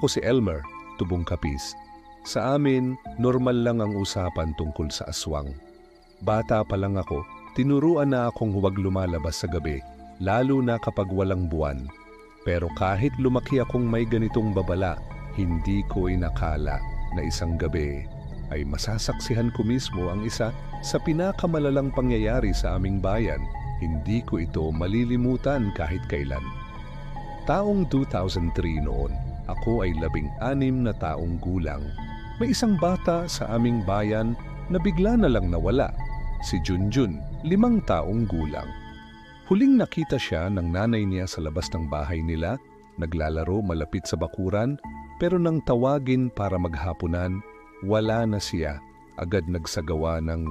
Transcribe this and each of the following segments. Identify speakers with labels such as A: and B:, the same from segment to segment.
A: Ako si Elmer, tubong kapis. Sa amin, normal lang ang usapan tungkol sa aswang. Bata pa lang ako, tinuruan na akong huwag lumalabas sa gabi, lalo na kapag walang buwan. Pero kahit lumaki akong may ganitong babala, hindi ko inakala na isang gabi ay masasaksihan ko mismo ang isa sa pinakamalalang pangyayari sa aming bayan. Hindi ko ito malilimutan kahit kailan. Taong 2003 noon, ako ay labing anim na taong gulang. May isang bata sa aming bayan na bigla na lang nawala. Si Junjun, limang taong gulang. Huling nakita siya ng nanay niya sa labas ng bahay nila, naglalaro malapit sa bakuran, pero nang tawagin para maghapunan, wala na siya. Agad nagsagawa ng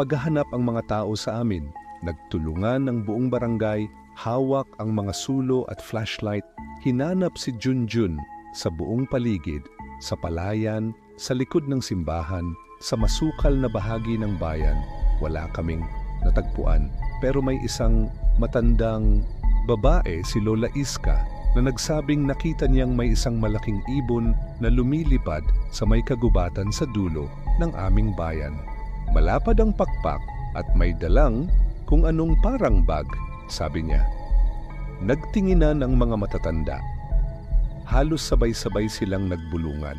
A: paghahanap ang mga tao sa amin. Nagtulungan ng buong barangay, hawak ang mga sulo at flashlight, hinanap si Junjun sa buong paligid, sa palayan, sa likod ng simbahan, sa masukal na bahagi ng bayan. Wala kaming natagpuan, pero may isang matandang babae si Lola Iska na nagsabing nakita niyang may isang malaking ibon na lumilipad sa may kagubatan sa dulo ng aming bayan. Malapad ang pakpak at may dalang kung anong parang bag, sabi niya. Nagtinginan ang mga matatanda. Halos sabay-sabay silang nagbulungan.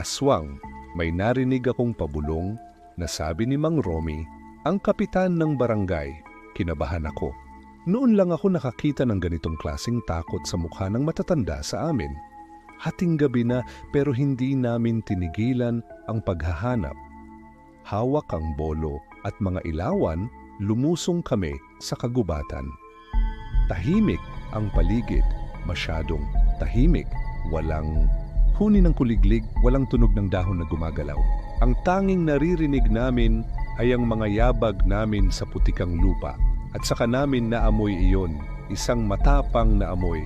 A: Aswang, may narinig akong pabulong na sabi ni Mang Romy, ang kapitan ng barangay. Kinabahan ako. Noon lang ako nakakita ng ganitong klasing takot sa mukha ng matatanda sa amin. Hating gabi na pero hindi namin tinigilan ang paghahanap. Hawak ang bolo at mga ilawan, lumusong kami sa kagubatan. Tahimik ang paligid, masyadong tahimik, walang huni ng kuliglig, walang tunog ng dahon na gumagalaw. Ang tanging naririnig namin ay ang mga yabag namin sa putikang lupa at saka namin naamoy iyon, isang matapang na amoy,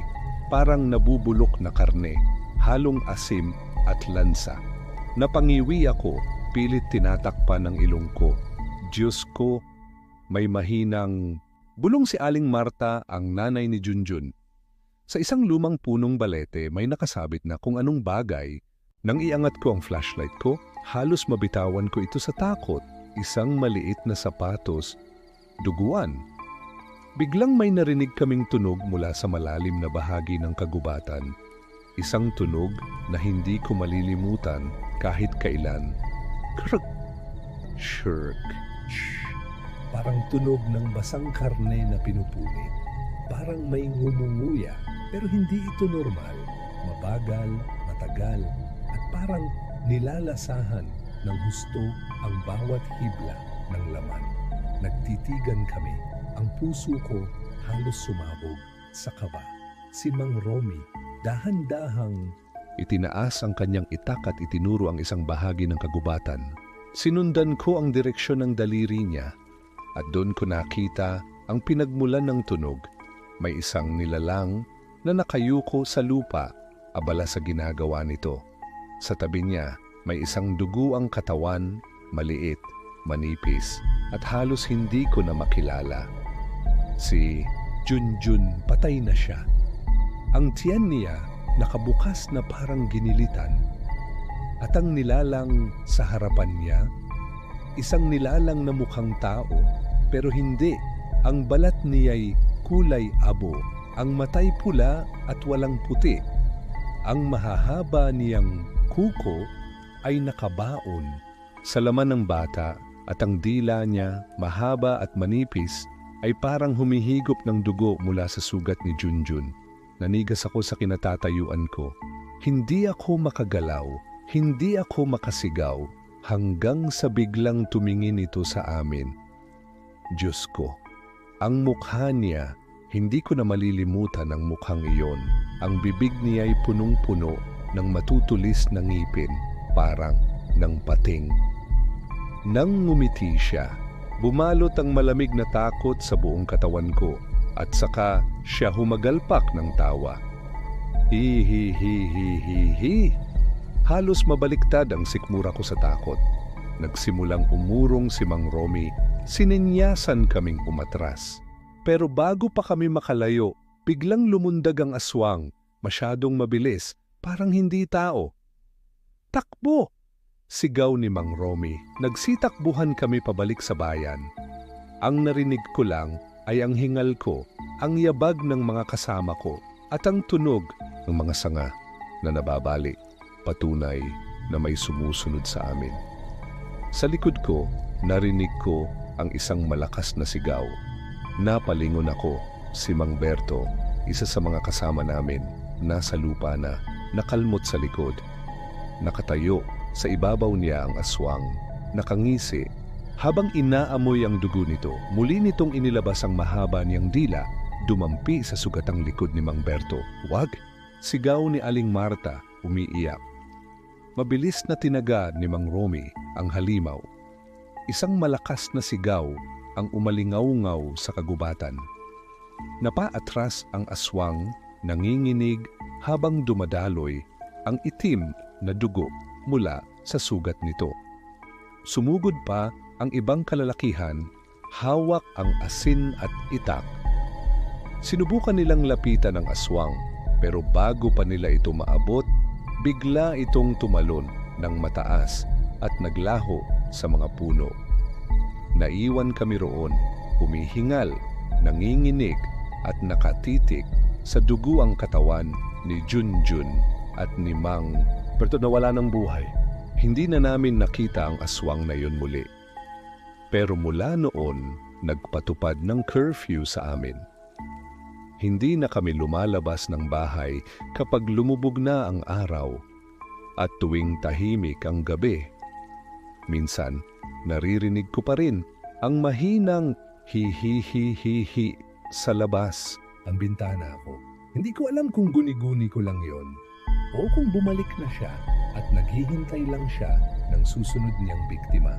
A: parang nabubulok na karne, halong asim at lansa. Napangiwi ako, pilit tinatakpan ng ilong ko. Diyos ko, may mahinang... Bulong si Aling Marta, ang nanay ni Junjun. Sa isang lumang punong balete, may nakasabit na kung anong bagay. Nang iangat ko ang flashlight ko, halos mabitawan ko ito sa takot. Isang maliit na sapatos, duguan. Biglang may narinig kaming tunog mula sa malalim na bahagi ng kagubatan. Isang tunog na hindi ko malilimutan kahit kailan. Krk! Shirk! Shh! Parang tunog ng basang karne na pinupunit. Parang may ngumunguya pero hindi ito normal. Mabagal, matagal, at parang nilalasahan ng husto ang bawat hibla ng laman. Nagtitigan kami. Ang puso ko halos sumabog sa kaba. Si Mang Romy, dahan-dahang itinaas ang kanyang itak at itinuro ang isang bahagi ng kagubatan. Sinundan ko ang direksyon ng daliri niya at doon ko nakita ang pinagmulan ng tunog. May isang nilalang na nakayuko sa lupa, abala sa ginagawa nito. Sa tabi niya, may isang dugo ang katawan, maliit, manipis, at halos hindi ko na makilala. Si Junjun patay na siya. Ang tiyan niya nakabukas na parang ginilitan. At ang nilalang sa harapan niya, isang nilalang na mukhang tao, pero hindi. Ang balat niya'y kulay abo, ang matay pula at walang puti. Ang mahahaba niyang kuko ay nakabaon sa laman ng bata at ang dila niya, mahaba at manipis, ay parang humihigop ng dugo mula sa sugat ni Junjun. Nanigas ako sa kinatatayuan ko. Hindi ako makagalaw, hindi ako makasigaw, hanggang sa biglang tumingin ito sa amin. Diyos ko, ang mukha niya, hindi ko na malilimutan ang mukhang iyon. Ang bibig niya ay punong-puno ng matutulis na ngipin, parang ng pating. Nang ngumiti siya, bumalot ang malamig na takot sa buong katawan ko at saka siya humagalpak ng tawa. Hi hi hi hi hi hi. Halos mabaliktad ang sikmura ko sa takot. Nagsimulang umurong si Mang Romy, sininyasan kaming umatras. Pero bago pa kami makalayo, biglang lumundag ang aswang, masyadong mabilis, parang hindi tao. Takbo! Sigaw ni Mang Romy. Nagsitakbuhan kami pabalik sa bayan. Ang narinig ko lang ay ang hingal ko, ang yabag ng mga kasama ko, at ang tunog ng mga sanga na nababali, patunay na may sumusunod sa amin. Sa likod ko, narinig ko ang isang malakas na sigaw. Napalingon ako, si Mang Berto, isa sa mga kasama namin, nasa lupa na, nakalmot sa likod. Nakatayo sa ibabaw niya ang aswang, nakangisi. Habang inaamoy ang dugo nito, muli nitong inilabas ang mahaba niyang dila, dumampi sa sugatang likod ni Mang Berto. Wag! Sigaw ni Aling Marta, umiiyak. Mabilis na tinaga ni Mang Romy ang halimaw. Isang malakas na sigaw ang umalingaw-ngaw sa kagubatan. Napaatras ang aswang, nanginginig habang dumadaloy ang itim na dugo mula sa sugat nito. Sumugod pa ang ibang kalalakihan, hawak ang asin at itak. Sinubukan nilang lapitan ang aswang, pero bago pa nila ito maabot, bigla itong tumalon ng mataas at naglaho sa mga puno. Naiwan kami roon, humihingal, nanginginig at nakatitik sa dugo ang katawan ni Junjun at ni Mang pero nawala ng buhay. Hindi na namin nakita ang aswang na yun muli. Pero mula noon, nagpatupad ng curfew sa amin. Hindi na kami lumalabas ng bahay kapag lumubog na ang araw at tuwing tahimik ang gabi. Minsan, naririnig ko pa rin ang mahinang hi-hi-hi-hi-hi sa labas ang bintana ko. Hindi ko alam kung guni-guni ko lang yon o kung bumalik na siya at naghihintay lang siya ng susunod niyang biktima.